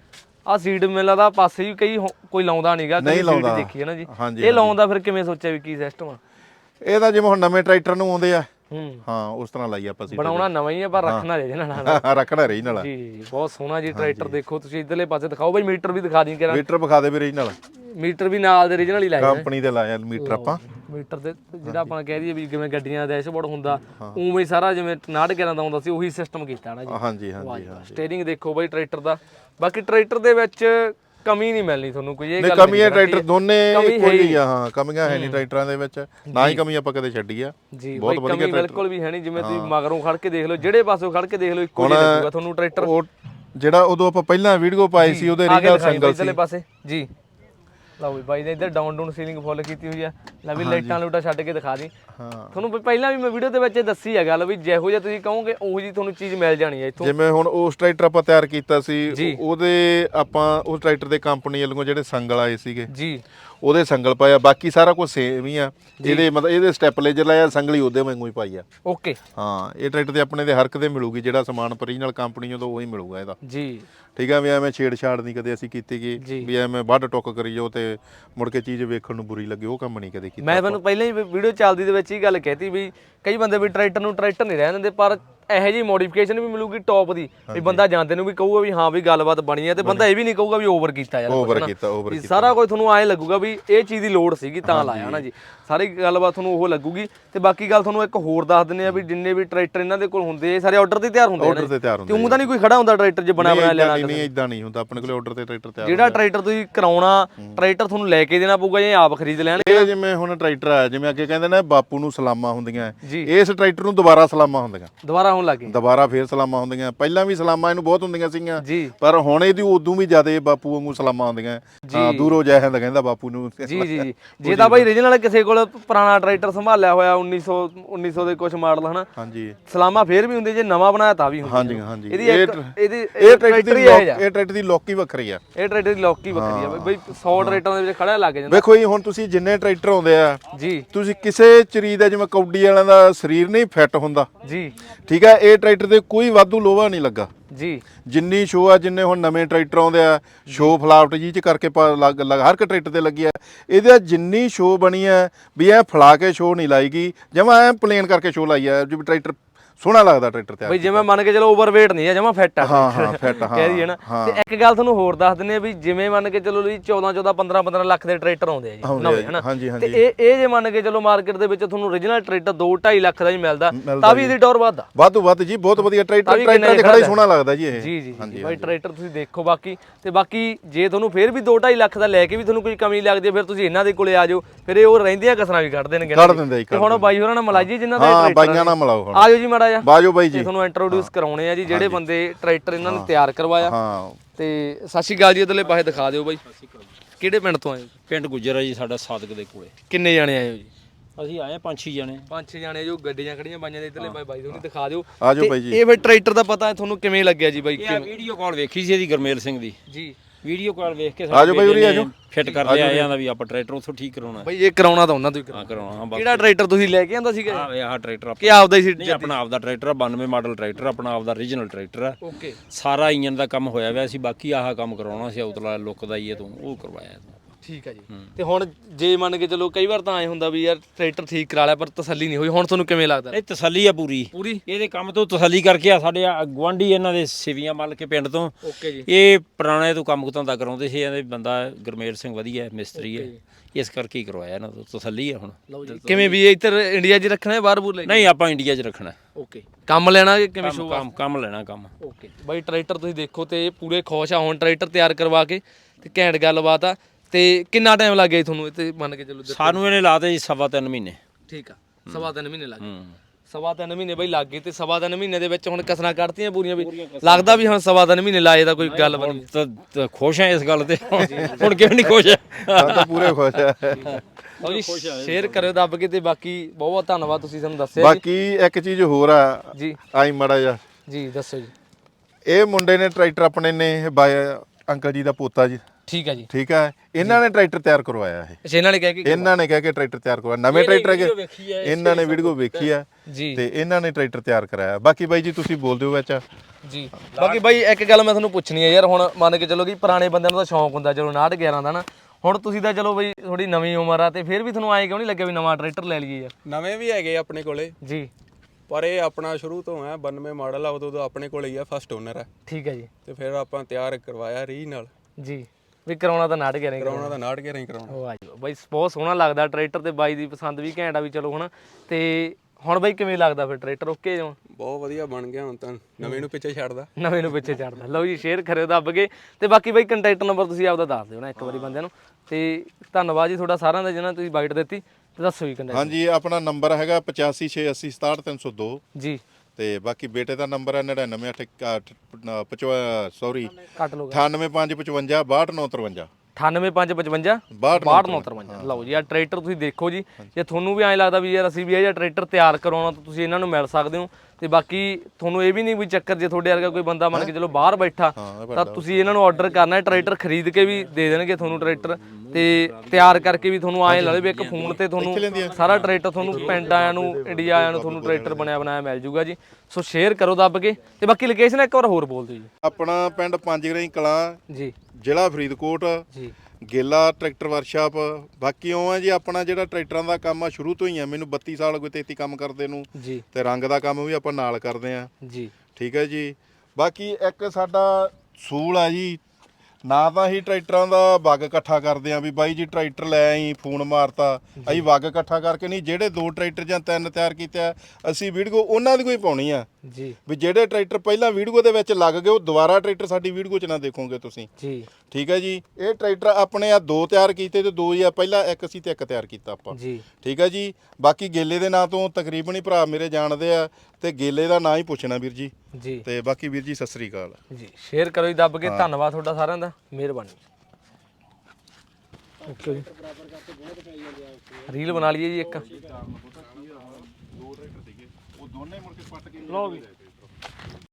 ਆਹ ਸੀਟ ਮੈਨੂੰ ਲੱਗਦਾ ਪਾਸੇ ਵੀ ਕਈ ਹੋ- ਕੋਈ ਲਾਉਂਦਾ ਨਹੀਂਗਾ ਨਹੀਂ ਲਾਉਂਦਾ। ਦੇਖੀ ਹੈ ਨਾ ਜੀ। ਹਾਂਜੀ, ਇਹ ਲਾਉਂਦਾ ਫਿਰ ਕਿਵੇਂ ਸੋਚਿਆ ਵੀ ਕੀ ਸਿਸਟਮ ਆ? ਇਹ ਤਾਂ ਜਿਵੇਂ ਹੁਣ ਨਵੇਂ ਟਰੈਕਟਰ ਨੂੰ ਆਉਂਦੇ ਆ। ਹੂੰ। ਹਾਂ ਉਸ ਤਰ੍ਹਾਂ ਲਾਈ ਆਪਾਂ ਸੀ ਬਣਾਉਣਾ ਨਵਾਂ ਹੀ ਆ ਪਰ ਰੱਖਣਾ ਜੇ ਨਾਲ ਨਾਲ। *laughs* ਰੱਖਣਾ ਰਹੀ ਨਾਲ। ਜੀ ਜੀ ਜੀ, ਬਹੁਤ ਸੋਹਣਾ ਜੀ ਟਰੈਕਟਰ ਦੇਖੋ ਤੁਸੀਂ ਇਧਰਲੇ ਪਾਸੇ ਦਿਖਾਓ ਬਾਈ ਮੀਟਰ ਵੀ ਦਿਖਾ ਦਿਓ ਕਿਰਾ ਮੀਟਰ ਵਿਖਾ ਦੇ ਵੀ ਰਹੀ ਨਾਲ ਮੀਟਰ ਵੀ ਨਾਲ ਦੇ origignal ਹੀ ਲਾਇਆ ਕੰਪਨੀ ਦੇ ਲਾਇਆ ਮੀਟਰ ਆਪਾਂ। ਮੀਟਰ ਤੇ ਜਿਹੜਾ ਆਪਾਂ ਕਹਿ ਦਈਏ ਵੀ ਜਿਵੇਂ ਗੱਡੀਆਂ ਦਾ ਡੈਸ਼ਬੋਰਡ ਹੁੰਦਾ ਉਵੇਂ ਹੀ ਸਾਰਾ ਜਿਵੇਂ 69 11 ਦਾ ਹੁੰਦਾ ਸੀ ਉਹੀ ਸਿਸਟਮ ਕੀਤਾ ਨਾ ਜੀ। ਹਾਂਜੀ ਹਾਂਜੀ ਹਾਂ ਸਟੀਅਰਿੰਗ ਦੇਖੋ ਬਾਈ ਟਰੈਕਟਰ ਦਾ। ਬਾਕੀ ਟਰੈਕਟਰ ਦੇ ਵਿੱਚ ਕਮੀ ਨਹੀਂ ਮਿਲਣੀ ਤੁਹਾਨੂੰ ਕੋਈ ਇਹ ਨਹੀਂ ਗੱਲ ਕਮੀ ਹੈ ਟਰੈਕਟਰ ਦੋਨੇ ਇੱਕੋ ਹੈ ਹੀ। ਆ ਹਾਂ ਕਮੀਆਂ ਹੈ ਨਹੀਂ ਟਰੈਕਟਰਾਂ ਦੇ ਵਿੱਚ ਨਾ ਹੀ ਕਮੀ ਆਪਾਂ ਕਦੇ ਛੱਡੀ ਆ। ਜੀ ਬਹੁਤ ਬਾਈ ਕਮੀ ਬਿਲਕੁਲ ਵੀ ਹੈ ਨਹੀਂ ਜਿਵੇਂ ਤੁਸੀਂ ਮਗਰੋਂ ਖੜ ਕੇ ਦੇਖ ਲਓ ਜਿਹੜੇ ਪਾਸੋਂ ਖੜ ਕੇ ਦੇਖ ਲਓ ਇੱਕੋ ਜਿਹਾ ਲੱਗੂਗਾ ਤੁਹਾਨੂੰ ਟਰੈਕਟਰ ਜਿਹੜਾ ਉਦੋਂ ਆਪਾਂ ਪਹਿਲਾਂ ਵੀਡੀਓ ਪਾਈ ਸੀ ਉਹਦੇ ਰੀਜਨਲ ਸਿੰਗਲ ਇਧਰਲੇ ਪਾਸੇ। ਜੀ। ਲਓ ਵੀ ਬਾਈ ਨੇ ਇੱਧਰ ਡਾਊਨ ਡਾਊਨ ਸੀਲਿੰਗ ਫੁੱਲ ਕੀਤੀ ਹੋਈ ਆ। ਲੈ ਵੀ ਲਾਈਟਾਂ ਲੂਟਾਂ ਛੱਡ ਕੇ ਦਿਖਾ ਦੀ। ਹਾਂ। ਤੁਹਾਨੂੰ ਵੀ ਪਹਿਲਾਂ ਵੀ ਮੈਂ ਵੀਡੀਓ ਦੇ ਵਿੱਚ ਇਹ ਦੱਸੀ ਆ ਗੱਲ ਵੀ ਜਿਹੋ ਜਿਹਾ ਤੁਸੀਂ ਕਹੋਗੇ ਉਹੋ ਜੀ ਤੁਹਾਨੂੰ ਚੀਜ਼ ਮਿਲ ਜਾਣੀ ਹੈ ਇੱਥੋਂ। ਜਿਵੇਂ ਹੁਣ ਉਸ ਟਰੈਕਟਰ ਆਪਾਂ ਤਿਆਰ ਕੀਤਾ ਸੀ ਜੀ। ਉਹਦੇ ਆਪਾਂ ਉਸ ਟਰੈਕਟਰ ਦੇ ਕੰਪਨੀ ਵੱਲੋਂ ਜਿਹੜੇ ਸੰਗਲ ਆਏ ਸੀਗੇ। ਜੀ। ਉਹਦੇ ਸੰਗਲ ਪਾਇਆ ਬਾਕੀ ਸਾਰਾ ਕੁਝ ਸੇਮ ਹੀ ਆ। ਇਹਦੇ ਮਤਲਬ ਇਹਦੇ ਸਟੈਪਲੇਜਰ ਲਾਇਆ ਸੰਗਲੀ ਉਹਦੇ ਵਾਂਗੂ ਹੀ ਪਾਈ ਆ। ਓਕੇ। ਹਾਂ ਇਹ ਟਰੈਕਟਰ ਤੇ ਆਪਣੇ ਦੇ ਹਰਕ ਦੇ ਮਿਲੂਗੀ ਜਿਹੜਾ ਸਮਾਨ ਓਰੀਜਨਲ ਕੰਪਨੀ ਤੋਂ ਉਹੀ ਮਿਲੂਗਾ ਇਹਦਾ। ਜੀ। ਠੀਕ ਆ ਵੀ ਐਵੇਂ ਛੇੜਛਾੜ ਨਹੀਂ ਕਦੇ ਅਸੀਂ ਕੀਤੀ ਜੀ। ਗਈ ਵੀ ਐਵੇਂ ਵੱਢ ਟੁੱਕ ਕਰੀ ਜਾਓ ਤੇ ਮੁੜ ਕੇ ਚੀਜ਼ ਵੇਖਣ ਨੂੰ ਬੁਰੀ ਲੱਗੇ ਉਹ ਕੰਮ ਨਹੀਂ ਕਦੇ ਕੀਤਾ ਮੈਂ ਤੁਹਾਨੂੰ ਪਹਿਲਾਂ ਹੀ ਵੀਡੀਓ ਚੱਲਦੀ ਦੇ ਵਿੱਚ ਹੀ ਗੱਲ ਕਹਿਤੀ ਵੀ ਕਈ ਬੰਦੇ ਵੀ ਟਰੈਕਟਰ ਨੂੰ ਟਰੈਕਟਰ ਨਹੀਂ ਰਹਿਣ ਦਿੰਦੇ ਪਰ ਇਹੋ ਜੀ ਮੋਡੀਫਿਕੇਸ਼ਨ ਵੀ ਮਿਲੂਗੀ ਟੌਪ ਦੀ ਵੀ ਬੰਦਾ ਜਾਂਦੇ ਨੂੰ ਵੀ ਕਹੂਗਾ ਵੀ ਹਾਂ ਵੀ ਗੱਲਬਾਤ ਬਣੀ ਹੈ ਤੇ ਬੰਦਾ ਇਹ ਵੀ ਨਹੀਂ ਕਹੂਗਾ ਵੀ ਓਵਰ ਕੀਤਾ ਯਾਰ ਓਵਰ ਨਾ। ਕੀਤਾ ਓਵਰ ਵੀ ਸਾਰਾ ਕੁਝ ਤੁਹਾਨੂੰ ਐਂ ਲੱਗੂਗਾ ਵੀ ਇਹ ਚੀਜ਼ ਦੀ ਲੋੜ ਸੀਗੀ ਤਾਂ ਲਾਇਆ ਨਾ ਜੀ। ਸਾਰੀ ਗੱਲਬਾਤ ਤੁਹਾਨੂੰ ਉਹ ਲੱਗੂਗੀ ਤੇ ਬਾਕੀ ਗੱਲ ਤੁਹਾਨੂੰ ਇੱਕ ਹੋਰ ਦੱਸ ਦਿੰਨੇ ਆ ਵੀ ਜਿੰਨੇ ਵੀ ਟਰੈਕਟਰ ਇਹਨਾਂ ਦੇ ਕੋਲ ਹੁੰਦੇ ਇਹ ਸਾਰੇ ਆਰਡਰ ਤੇ ਤਿਆਰ ਹੁੰਦੇ ਆਰਡਰ ਤੇ ਤਿਆਰ ਤੇ ਹੁੰਦੇ ਉਹ ਤਾਂ ਨਹੀਂ ਕੋਈ ਖੜਾ ਹੁੰਦਾ ਟਰੈਕਟਰ ਜੇ ਬਣਾ ਬਣਾ ਲੈਣਾ ਨਹੀਂ ਇਦਾਂ ਨਹੀਂ ਹੁੰਦਾ ਆਪਣੇ ਕੋਲੇ ਆਰਡਰ ਤੇ ਟਰੈਕਟਰ ਤਿਆਰ ਜਿਹੜਾ ਟਰੈਕਟਰ ਤੁਸੀਂ ਕਰਾਉਣਾ ਟਰੈਕਟਰ ਤੁਹਾਨੂੰ ਲੈ ਕੇ ਦੇਣਾ ਪਊਗਾ ਜਾਂ ਆਪ ਖਰੀਦ ਲੈਣ? ਇਹ ਜਿਵੇਂ ਹੁਣ ਟਰੈਕਟਰ ਆ ਜਿਵੇਂ ਅੱਗੇ ਕਹਿੰਦੇ ਨੇ ਬਾਪੂ ਨੂੰ ਸਲਾਮਾਂ ਹੁੰਦੀਆਂ। ਇਸ ਟਰੈਕਟਰ ਨੂੰ ਦੁਬਾਰਾ ਸਲਾਮਾਂ ਹੁੰਦੀਆਂ। ਦੁਬਾਰਾ ਹੋਣ ਲੱਗੇ ਦੁਬਾਰਾ ਫੇਰ ਸਲਾਮਾਂ ਹੁੰਦੀਆਂ। ਪਹਿਲਾਂ ਵੀ ਸਲਾਮਾਂ ਇਹਨੂੰ ਬਹੁਤ ਹੁੰਦੀਆਂ ਸੀਗੀਆਂ ਪਰ ਹੁਣ ਇਹਦੀ ਉਦੋਂ ਵੀ ਜ਼ਿਆਦਾ ਬਾਪੂ ਵਾਂਗੂ ਸਲਾਮਾਂ ਹੁੰਦੀਆਂ। ਹਾਂ ਦੂਰੋਂ ਜੈ ਹਿੰਦ ਕਹਿੰਦਾ ਬਾਪੂ ਨੂੰ। ਜੀ ਜੀ ਜੀ। ਜੇ ਤਾਂ ਬਾਈ ਰੀਜਨਲ ਕਿਸੇ ਕੋਲ ਪੁਰਾਣਾ ਟਰੈਕਟਰ ਸੰਭਾਲਿਆ ਹੋਇਆ 1900 1900 ਦੇ ਕੁਝ ਮਾਡਲ ਹਨਾ? ਹਾਂਜੀ। ਸਲਾਮਾ ਫੇਰ ਵੀ ਹੁੰਦੀ ਜੇ ਨਵਾਂ ਬਣਾਇਆ ਤਾਂ ਵੀ ਹੁੰਦੀ ਹਾਂਜੀ ਹਾਂਜੀ। ਇਹਦੀ ਇਹਦੀ ਇਹ ਟਰੈਕਟਰ ਦੀ ਲੋਕ- ਇਹ ਜਾ ਇਹ ਟਰੈਕਟਰ ਦੀ ਲੋਕ ਹੀ ਵੱਖਰੀ ਆ। ਇਹ ਟਰੈਕਟਰ ਦੀ ਲੋਕ ਵੱਖਰੀ ਆ ਬਈ। ਬਈ 100 ਟਰੈਕਟਰਾਂ ਦੇ ਵਿੱਚ ਖੜਾ ਲੱਗ ਜਾਂਦਾ। ਵੇਖੋ ਜੀ ਹੁਣ ਤੁਸੀਂ ਜਿੰਨੇ ਟਰੈਕਟਰ ਆਉਂਦੇ ਆ ਜੀ। ਤੁਸੀਂ ਕਿਸੇ ਚਰੀ ਦਾ ਜਿਵੇਂ ਕੌਡੀ ਵਾਲਿਆਂ ਦਾ ਸਰੀਰ ਨਹੀਂ ਫਿੱਟ ਹੁੰਦਾ। ਜੀ। ਠੀਕ ਹੈ ਇਹ ਟਰੈਕਟਰ ਤੇ ਕੋਈ ਵਾਧੂ ਲੋਹਾ ਨਹੀਂ ਲੱਗਾ। ਜੀ। ਜਿੰਨੀ ਸ਼ੋ ਆ ਜਿੰਨੇ ਹੁਣ ਨਵੇਂ ਟਰੈਕਟਰ ਆਉਂਦੇ ਆ ਸ਼ੋ ਫਲਾਵਟ ਜੀ ਚ ਕਰਕੇ ਹਰ ਇੱਕ ਟਰੈਕਟਰ ਤੇ ਲੱਗੀ ਆ। ਇਹਦੇ ਜਿੰਨੀ ਸ਼ੋ ਬਣੀ ਆ ਵੀ ਇਹ ਫਲਾ ਕੇ ਸ਼ੋ ਨਹੀਂ ਲਾਈਗੀ ਜਮਾ ਐ ਪਲੇਨ ਕਰਕੇ ਸ਼ੋ ਲਾਈ ਆ ਜਿਵੇਂ ਟਰੈਕਟਰ ਸੋਹਣਾ ਲੱਗਦਾ ਟਰੈਕਟਰ ਤੇ ਆ ਬਈ ਜਿਵੇਂ ਮੰਨ ਕੇ ਚਲੋ ਓਵਰਵੇਟ ਨਹੀਂ ਆ ਜਮਾ ਫਿੱਟ ਆ। ਹਾਂ ਹਾਂ ਫਿੱਟ ਹਾਂ ਕਹਿ ਦਈਏ ਨਾ। ਤੇ ਇੱਕ ਗੱਲ ਤੁਹਾਨੂੰ ਹੋਰ ਦੱਸ ਦਿੰਨੇ ਆ ਵੀ ਜਿਵੇਂ ਮੰਨ ਕੇ ਚਲੋ ਜੀ 14 14 15 15 ਲੱਖ ਦੇ ਟਰੈਕਟਰ ਆਉਂਦੇ ਆ ਜੀ ਨਵੇਂ ਹਨਾ? ਹਾਂਜੀ, ਤੇ। ਇਹ ਇਹ ਜੇ ਮੰਨ ਕੇ ਚਲੋ ਮਾਰਕੀਟ ਦੇ ਵਿੱਚ ਤੁਹਾਨੂੰ origignal ਟਰੈਕਟਰ 2 2.5 ਲੱਖ ਦਾ ਹੀ ਮਿਲਦਾ ਤਾਂ ਵੀ ਇਹਦੀ ਟੌਰ ਵੱਧਦਾ। ਵਾਧੂ ਵੱਧ ਜੀ ਬਹੁਤ ਵਧੀਆ ਤਾਂ ਟਰੈਕਟਰ ਟਰੈਕਟਰ ਦੇ ਖੜਾ ਹੀ ਸੋਹਣਾ ਲੱਗਦਾ ਜੀ ਇਹ। ਜੀ ਜੀ ਬਾਈ ਟਰੈਕਟਰ ਤੁਸੀਂ ਦੇਖੋ ਬਾਕੀ ਤੇ ਬਾਕੀ ਜੇ ਤੁਹਾਨੂੰ ਫੇਰ ਵੀ 2.5 ਲੱਖ ਦਾ ਲੈ ਕੇ ਵੀ ਤੁਹਾਨੂੰ ਕੋਈ ਕਮੀ ਲੱਗਦੀ ਹੈ ਫਿਰ ਤੁਸੀਂ ਇਹਨਾਂ ਦੇ ਕੋਲੇ ਆ ਜਾਓ। ਫਿਰ ਇਹ ਉਹ ਰਹਿੰਦੀਆਂ ਕਸਰਾਂ ਵੀ ਕੱਢ ਦੇਣਗੇ ਕੱਢ ਦਿੰਦੇ ਜੀ, ਤੇ ਹੁਣ ਬਾਈ ਹੋਰਾਂ ਨਾਲ ਮਲਾਜੀ ਜਿਨ੍ਹਾਂ ਦੇ ਹਾਂ ਬਾਈਆਂ ਨਾਲ ਮਿਲਾਓ ਹੁਣ। ਆ ਜਾਓ ਜੀ ਮਾੜਾ ਜਿਹਾ ਬਾਜੋ ਬਾਈ ਜੀ। ਤੁਹਾਨੂੰ ਇੰਟਰੋਡਿਊਸ ਕਰਾਉਣੇ ਆ ਜੀ ਜਿਹੜੇ ਬੰਦੇ ਟਰੈਕਟਰ ਇਹਨਾਂ ਨੇ ਤਿਆਰ ਕਰਵਾਇਆ। ਹਾਂ। ਤੇ ਸਤਿ ਸ਼੍ਰੀ ਅਕਾਲ ਜੀ ਇਧਰਲੇ ਪਾਸੇ ਦਿਖਾ ਦਿਓ ਬਾਈ। ਕਿਹੜੇ ਪਿੰਡ ਤੋਂ ਆਏ ਪਿੰਡ ਗੁੱਜਰ ਆ ਜੀ ਸਾਡਾ ਸਾਦਕ ਦੇ ਕੋਲੇ। ਕਿੰਨੇ ਜਾਣੇ ਆਏ ਹੋ ਜੀ? ਅਸੀਂ ਆਏ ਆ ਪੰਜ ਛੇ ਜਣੇ। ਪੰਜ ਛੇ ਜਾਣੇ ਜੋ ਗੱਡੀਆਂ ਖੜੀਆਂ ਬਾਈਆਂ ਦੇ ਇਧਰਲੇ ਬਾਈ ਬਾਈ ਤੁਹਾਨੂੰ ਦਿਖਾ ਦਿਓ। ਆ ਜਾਓ ਤੇ ਬਾਈ ਜੀ। ਇਹ ਫਿਰ ਟਰੈਕਟਰ ਦਾ ਪਤਾ ਤੁਹਾਨੂੰ ਕਿਵੇਂ ਲੱਗਿਆ ਜੀ ਬਾਈ? ਇਹ ਵੀਡੀਓ ਕਾਲ ਵੇਖੀ ਸੀ ਇਹਦੀ ਗਰਮੇਲ ਸਿੰਘ ਦੀ। ਜੀ। ਵੀਡੀਓ ਕਾਲ ਵੇਖ ਕੇ ਆ ਜਾਓ ਬਾਈ ਉਰੇ ਆ ਜਾਓ। ਫਿੱਟ ਕਰਦੇ ਆਏ ਆਂ ਦਾ ਵੀ ਆਪਾਂ ਟਰੈਕਟਰ ਉੱਥੋਂ ਠੀਕ ਕਰਾਉਣਾ। ਬਾਈ ਇਹ ਕਰਾਉਣਾ ਤਾਂ ਉਹਨਾਂ ਤੋਂ ਹੀ ਹਾਂ ਕਰਾਉਣਾ ਬਸ। ਕਿਹੜਾ ਟਰੈਕਟਰ ਤੁਸੀਂ ਲੈ ਕੇ ਆਂਦਾ ਸੀਗਾ ਆ ਵੇ ਆਹ ਟਰੈਕਟਰ ਕਿ ਆਪਦਾ ਹੀ ਸੀ ਨਹੀਂ ਆਪਣਾ ਆਪਦਾ ਟਰੈਕਟਰ ਆ 92 ਮਾਡਲ ਟਰੈਕਟਰ ਆਪਣਾ ਆਪਦਾ origignal ਟਰੈਕਟਰ ਆ। ਓਕੇ ਸਾਰਾ ਇੰਜਨ ਦਾ ਕੰਮ ਹੋਇਆ ਹੋਇਆ ਸੀ ਬਾਕੀ ਆਹ ਕੰਮ ਕਰਾਉਣਾ ਸੀ ਉਤਲਾ ਲੁੱਕ ਦਾ ਹੀ ਇਹ ਤੋਂ ਉਹ ਕਰਵਾਇਆ ਠੀਕ ਹੈ ਜੀ। ਤੇ ਹੁਣ ਜੇ ਮੰਨ ਕੇ ਚਲੋ ਕਈ ਵਾਰ ਤਾਂ ਐ ਹੁੰਦਾ ਵੀ ਯਾਰ ਟਰੈਕਟਰ ਠੀਕ ਕਰਾ ਲਿਆ ਪਰ ਤਸੱਲੀ ਨਹੀਂ ਹੋਈ। ਹੁਣ ਤੁਹਾਨੂੰ ਕਿਵੇਂ ਲੱਗਦਾ? ਇਹ ਤਸੱਲੀ ਆ ਪੂਰੀ। ਪੂਰੀ? ਇਹਦੇ ਕੰਮ ਤੋਂ ਤਸੱਲੀ ਕਰਕੇ ਆ ਸਾਡੇ ਆ ਗਵਾਂਢੀ ਇਹਨਾਂ ਦੇ ਸਿਵੀਆਂ ਮੱਲ ਕੇ ਪਿੰਡ ਤੋਂ। ਓਕੇ ਜੀ। ਇਹ ਪੁਰਾਣੇ ਤੋਂ ਕੰਮ ਧੰਦਾ ਕਰਾਉਂਦੇ ਸੀ ਇਹਦੇ ਬੰਦਾ ਗਰਮੇਲ ਸਿੰਘ ਵਧੀਆ ਹੈ, ਮਿਸਤਰੀ ਹੈ ਇਸ ਕਰਕੇ ਹੀ ਕਰਵਾਇਆ ਇਹਨਾਂ ਤੋਂ ਤਸੱਲੀ ਹੈ ਹੁਣ। ਕਿਵੇਂ ਵੀ ਇੱਧਰ ਇੰਡੀਆ 'ਚ ਰੱਖਣਾ ਹੈ ਬਾਹਰ ਬੂਰ ਲੈ ਨਹੀਂ ਆਪਾਂ ਇੰਡੀਆ 'ਚ ਰੱਖਣਾ। ਓਕੇ। ਕੰਮ ਲੈਣਾ ਕਿ ਕਿਵੇਂ ਕੰਮ ਕੰਮ ਕੰਮ ਲੈਣਾ ਕੰਮ। ਓਕੇ। ਬਾਈ ਟਰੈਕਟਰ ਤੁਸੀਂ ਦੇਖੋ ਤੇ ਇਹ ਪੂਰੇ ਖੁਸ਼ ਆ ਹੁਣ ਟਰੈਕਟਰ ਤਿਆਰ ਕਰਵਾ ਕੇ ਤੇ ਘੈਂਟ ਗੱਲਬਾਤ ਆ। ਤੇ ਕਿੰਨਾ ਟਾਈਮ ਲੱਗ ਗਿਆ ਜੀ ਤੁਹਾਨੂੰ ਇਹ ਤੇ ਮੰਨ ਕੇ ਚੱਲੋ ਸਾਨੂੰ ਇਹਨੇ ਲਾਤੇ ਜੀ ਸਵਾ ਤਿੰਨ ਮਹੀਨੇ। ਠੀਕ ਆ ਸਵਾ ਤਿੰਨ ਮਹੀਨੇ ਲੱਗ ਗਏ। ਹੂੰ। ਸਵਾ ਤਿੰਨ ਮਹੀਨੇ ਬਈ ਲੱਗ ਗਏ ਤੇ ਸਵਾ ਤਿੰਨ ਮਹੀਨੇ ਦੇ ਵਿੱਚ ਹੁਣ ਕਸਰਾਂ ਕੱਢਤੀਆਂ ਪੂਰੀਆਂ ਵੀ। ਲੱਗਦਾ ਵੀ ਹੁਣ ਸਵਾ ਤਿੰਨ ਮਹੀਨੇ ਲਾਏ ਦਾ ਕੋਈ ਗੱਲ ਬਣੀ। ਤਾਂ ਤਾਂ ਖੁਸ਼ ਹਾਂ ਇਸ ਗੱਲ ਤੇ। ਹੁਣ ਕਿਉਂ ਨਹੀਂ ਖੁਸ਼? ਤਾਂ ਤਾਂ ਪੂਰੇ ਖੁਸ਼ ਆ। ਲਓ ਜੀ ਸ਼ੇਅਰ ਕਰਿਓ ਦੱਬ ਕੇ ਤੇ ਬਾਕੀ ਬਹੁਤ ਬਹੁਤ ਧੰਨਵਾਦ ਤੁਸੀਂ ਸਾਨੂੰ ਦੱਸਿਆ ਜੀ। ਬਾਕੀ ਇੱਕ ਚੀਜ਼ ਹੋਰ ਆ ਜੀ। ਆਈ ਮੜਾ ਜਾ ਜੀ ਦੱਸੋ ਜੀ। ਇਹ ਮੁੰਡੇ ਨੇ ਟਰੈਕਟਰ ਆਪਣੇ ਨੇ ਬਾਈ ਅੰਕਲ ਜੀ ਦਾ ਪੋਤਾ ਜੀ। ਠੀਕ ਹੈ ਜੀ। ਠੀਕ ਹੈ। ਇਹਨਾਂ ਨੇ ਟਰੈਕਟਰ ਤਿਆਰ ਕਰਵਾਇਆ ਇਹ। ਅੱਛਾ ਇਹਨਾਂ ਨੇ ਕਹਿ ਕੇ ਇਹਨਾਂ ਨੇ ਕਹਿ ਕੇ ਟਰੈਕਟਰ ਤਿਆਰ ਕਰਵਾਇਆ। ਨਵੇਂ ਟਰੈਕਟਰ ਹੈਗੇ। ਇਹਨਾਂ ਨੇ ਵੀਡੀਓ ਵੇਖੀ ਆ ਜੀ। ਤੇ ਇਹਨਾਂ ਨੇ ਟਰੈਕਟਰ ਤਿਆਰ ਕਰਾਇਆ। ਬਾਕੀ ਬਾਈ ਜੀ ਤੁਸੀਂ ਬੋਲ ਦਿਓ ਵਿੱਚ। ਜੀ। ਬਾਕੀ ਬਾਈ ਇੱਕ ਗੱਲ ਮੈਂ ਤੁਹਾਨੂੰ ਪੁੱਛਣੀ ਹੈ ਯਾਰ। ਹੁਣ ਮੰਨ ਕੇ ਚੱਲੋ ਕਿ ਪੁਰਾਣੇ ਬੰਦਿਆਂ ਨੂੰ ਤਾਂ ਸ਼ੌਂਕ ਹੁੰਦਾ ਚਲੋ 69 11 ਦਾ ਨਾ। ਹੁਣ ਤੁਸੀਂ ਤਾਂ ਚਲੋ ਬਈ ਥੋੜੀ ਨਵੀਂ ਉਮਰ ਆ ਤੇ ਫਿਰ ਵੀ ਤੁਹਾਨੂੰ ਆਏ ਕਿਉਂ ਨਹੀਂ ਲੱਗਿਆ ਵੀ ਨਵਾਂ ਟਰੈਕਟਰ ਲੈ ਲਈਏ ਯਾਰ? ਨਵੇਂ ਵੀ ਹੈਗੇ ਆਪਣੇ ਕੋਲੇ। ਜੀ। ਪਰ ਇਹ ਆਪਣਾ ਸ਼ੁਰੂ ਤੋਂ ਹੈ 92 ਮਾਡਲ ਆ ਉਦੋਂ ਤੋਂ ਆਪਣੇ ਕੋਲੇ ਹੀ ਆ ਫਸਟ ਓਨਰ ਹੈ ਠੀਕ ਹੈ ਜੀ। ਤੇ ਫਿਰ ਆਪਾਂ ਤਿਆਰ ਕਰਵਾਇਆ ਰੀ ਨਾਲ। ਜੀ। ਵੀ ਕਰਾਉਣਾ ਤਾਂ 69 11 ਕਰਾਉਣਾ ਤਾਂ ਨਾੜ ਕੇ ਨਹੀਂ ਕਰਾਉਣਾ। ਉਹ ਆ ਜੀ ਬਾਈ ਬਹੁਤ ਸੋਹਣਾ ਲੱਗਦਾ ਟਰੈਕਟਰ ਤੇ ਬਾਈ ਦੀ ਪਸੰਦ ਵੀ ਘੈਂਟ ਆ ਵੀ ਚਲੋ ਹੁਣ। ਤੇ ਹੁਣ ਬਾਈ ਕਿਵੇਂ ਲੱਗਦਾ ਫਿਰ ਟਰੈਕਟਰ ਓਕੇ ਜੋ ਬਹੁਤ ਵਧੀਆ ਬਣ ਗਿਆ ਹੁਣ ਤਾਂ ਨਵੇਂ ਨੂੰ ਪਿੱਛੇ ਛੱਡਦਾ। ਨਵੇਂ ਨੂੰ ਪਿੱਛੇ ਛੱਡਦਾ। ਲਓ ਜੀ ਸ਼ੇਅਰ ਕਰਿਓ ਦੱਬ ਕੇ। ਤੇ ਬਾਕੀ ਬਾਈ ਕੰਟੈਕਟ ਨੰਬਰ ਤੁਸੀਂ ਆਪਦਾ ਦੱਸ ਦਿਓ ਨਾ ਇੱਕ ਵਾਰੀ ਬੰਦਿਆਂ ਨੂੰ। ਤੇ ਧੰਨਵਾਦ ਜੀ ਤੁਹਾਡਾ ਸਾਰਿਆਂ ਦਾ ਜਿਹਨਾਂ ਤੁਸੀਂ ਬਾਈਟ ਦਿੱਤੀ। ਤੇ ਦੱਸੋ ਜੀ ਕੰਟੈਕਟ ਹਾਂਜੀ ਆਪਣਾ ਨੰਬਰ ਹੈਗਾ 8568067302 ਜੀ। ਤੇ ਬਾਕੀ ਬੇਟੇ ਦਾ ਨੰਬਰ ਹੈ 99 ਸੌਰੀ ਕੱਟ ਲਓ। 98555 62953 98555 62953 ਲਓ ਜੀ ਆ ਟਰੈਕਟਰ ਤੁਸੀਂ ਦੇਖੋ ਜੀ। ਜੇ ਤੁਹਾਨੂੰ ਵੀ ਐਂ ਲੱਗਦਾ ਵੀ ਯਾਰ ਅਸੀਂ ਵੀ ਇਹ ਜਿਹਾ ਟਰੈਕਟਰ ਤਿਆਰ ਕਰਾਉਣਾ ਤਾਂ ਤੁਸੀਂ ਇਹਨਾਂ ਨੂੰ ਮਿਲ ਸਕਦੇ ਹੋ। ਤੇ ਬਾਕੀ ਤੁਹਾਨੂੰ ਇਹ ਵੀ ਨਹੀਂ ਵੀ ਚੱਕਰ ਜੇ ਤੁਹਾਡੇ ਵਰਗਾ ਕੋਈ ਬੰਦਾ ਮੰਨ ਕੇ ਚਲੋ ਬਾਹਰ ਬੈਠਾ ਤਾਂ ਤੁਸੀਂ ਇਹਨਾਂ ਨੂੰ ਆਰਡਰ ਕਰਨਾ ਹੈ ਟਰੈਕਟਰ ਖਰੀਦ ਕੇ ਵੀ ਦੇ ਦੇਣਗੇ ਤੁਹਾਨੂੰ ਟਰੈਕਟਰ ਤੇ ਤਿਆਰ ਕਰਕੇ ਵੀ ਤੁਹਾਨੂੰ ਐਂ ਲੱਗਦਾ ਵੀ ਇੱਕ ਫੋਨ ਤੇ ਤੁਹਾਨੂੰ ਸਾਰਾ ਟਰੈਕਟਰ ਤੁਹਾਨੂੰ ਪਿੰਡ ਆਇਆਂ ਨੂੰ ਇੰਡੀਆ ਆਇਆਂ ਨੂੰ ਤੁਹਾਨੂੰ ਟਰੈਕਟਰ ਬਣਿਆ ਬਣਾਇਆ ਮਿਲ ਜੂਗਾ ਜੀ। ਸੋ ਸ਼ੇਅਰ ਕਰੋ ਦੱਬ ਕੇ। ਤੇ ਬਾਕੀ ਲੋਕੇਸ਼ਨ ਇੱਕ ਵਾਰ ਹੋਰ ਬੋਲ ਦਿਓ ਜੀ। ਆਪਣਾ ਪਿੰਡ ਪੰਜਗਰਾਈ ਕਲਾਂ ਜੀ। ਜ਼ਿਲ੍ਹਾ ਫਰੀਦਕੋਟ ਜੀ। ਗੇਲਾ ਟਰੈਕਟਰ ਵਰਕਸ਼ਾਪ ਬਾਕੀ ਉਹ ਆ ਜੀ ਆਪਣਾ ਜਿਹੜਾ ਟਰੈਕਟਰਾਂ ਦਾ ਕੰਮ ਆ ਸ਼ੁਰੂ ਤੋਂ ਹੀ ਆ ਮੈਨੂੰ 32 ਸਾਲ ਹੋ ਗਏ 33 ਕੰਮ ਕਰਦੇ ਨੂੰ। ਜੀ। ਤੇ ਰੰਗ ਦਾ ਕੰਮ ਵੀ ਆਪਾਂ ਨਾਲ ਕਰਦੇ ਆ। ਜੀ। ਠੀਕ ਹੈ ਜੀ। ਬਾਕੀ ਇੱਕ ਸਾਡਾ ਸੂਲ ਆ ਜੀ ਨਾ ਤਾਂ ਹੀ ਟਰੈਕਟਰਾਂ ਦਾ ਵਗ ਇਕੱਠਾ ਕਰਦੇ ਆ ਵੀ ਬਾਈ ਜੀ ਟਰੈਕਟਰ ਲੈ ਆਈ ਫੋਨ ਮਾਰਤਾ। ਅਸੀਂ ਵਗ ਇਕੱਠਾ ਕਰਕੇ ਨਹੀਂ ਜਿਹੜੇ ਦੋ ਟਰੈਕਟਰ ਜਾਂ ਤਿੰਨ ਤਿਆਰ ਕੀਤੇ ਆ ਅਸੀਂ ਵੀਡੀਓ ਉਹਨਾਂ ਦੀ ਕੋਈ ਪਾਉਣੀ ਆ। ਜੀ। ਵੀ ਜਿਹੜੇ ਟਰੈਕਟਰ ਪਹਿਲਾਂ ਵੀਡੀਓ ਦੇ ਵਿੱਚ ਲੱਗ ਗਏ ਉਹ ਦੁਬਾਰਾ ਟਰੈਕਟਰ ਸਾਡੀ ਵੀਡੀਓ 'ਚ ਨਾ ਦੇਖੋਗੇ ਤੁਸੀਂ। ਜੀ। ਠੀਕ ਹੈ ਜੀ? ਇਹ ਟਰੈਕਟਰ ਆਪਣੇ ਆ ਦੋ ਤਿਆਰ ਕੀਤੇ ਤੇ ਦੋ ਹੀ ਆ ਪਹਿਲਾਂ ਇੱਕ ਸੀ ਤੇ ਇੱਕ ਤਿਆਰ ਕੀਤਾ ਆਪਾਂ। ਜੀ। ਠੀਕ ਹੈ ਜੀ? ਬਾਕੀ ਗੇਲੇ ਦੇ ਨਾਂ ਤੋਂ ਤਕਰੀਬਨ ਹੀ ਭਰਾ ਮੇਰੇ ਜਾਣਦੇ ਆ ਤੇ ਗੇਲੇ ਦਾ ਨਾਂ ਹੀ ਪੁੱਛਣਾ ਵੀਰ ਜੀ। ਜੀ। ਤੇ ਬਾਕੀ ਵੀਰ ਜੀ ਸਤਿ ਸ੍ਰੀ ਅਕਾਲ। ਜੀ ਸ਼ੇਅਰ ਕਰੋ ਜੀ ਦੱਬ ਕੇ। ਧੰਨਵਾਦ ਤੁਹਾਡਾ ਸਾਰਿਆਂ ਦਾ। ਮਿਹਰਬਾਨੀ। ਓਕੇ ਜੀ। ਰੀਲ ਬਣਾ ਲਈਏ ਜੀ ਇੱਕ। ਦੋ ਟਰੈਕਟਰ ਸੀਗੇ ਉਹ ਦੋਨੇ ਮੁੜ ਕੇ ਪੱਟ ਕੇ ਲਓ ਵੀ।